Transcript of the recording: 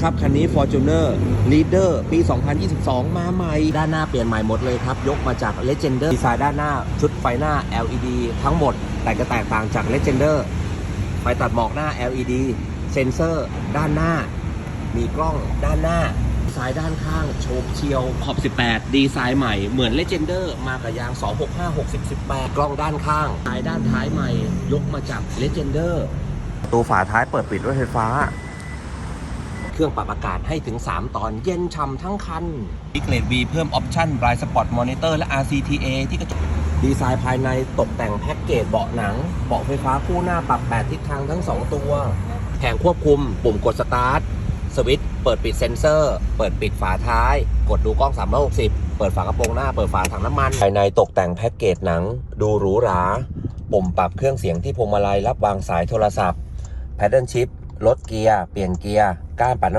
นะครับ คันนี้ Fortuner Leader ปี 2022 มาใหม่ ด้านหน้าเปลี่ยนใหม่หมดเลยครับ ยกมาจาก Legender ดีไซน์ด้านหน้า ชุดไฟหน้า LED ทั้งหมด แต่จะแตกต่างจาก Legender ไฟตัดหมอกหน้า LED เซ็นเซอร์ด้านหน้า มีกล้องด้านหน้าดีไซน์ด้านข้างโชคเชียวขอบ 18 ดีไซน์ใหม่เหมือน Legender มากับยาง 265 60 18 กล้องด้านข้างท้ายด้านท้ายใหม่ ยกมาจาก Legender ประตูฝาท้ายเปิดปิดด้วยไฟฟ้า เครื่องปรับอากาศให้ถึง 3 ตอนเย็นช่ำทั้งคันมีเกรด V เพิ่มออปชั่น Blind Spot Monitor และ RCTA ที่กระจกดีไซน์ภายในตกแต่งแพ็กเกจเบาะหนัง เบาะไฟฟ้าคู่หน้าปรับ 8 ทิศทางทั้ง 2 ตัว แผงควบคุม ปุ่มกดสตาร์ท สวิตช์เปิดปิดเซ็นเซอร์ เปิดปิดฝาท้าย กดดูกล้อง 360 เปิดฝากระโปรงหน้า เปิดฝาถังน้ำมัน ภายในตกแต่งแพ็กเกจหนัง ดูหรูหรา ปุ่มปรับเครื่องเสียงที่พวงมาลัยรับวางสายโทรศัพท์ แพดเดิลชิพ ลดเกียร์ เปลี่ยนเกียร์ ก้านปัดน้ำ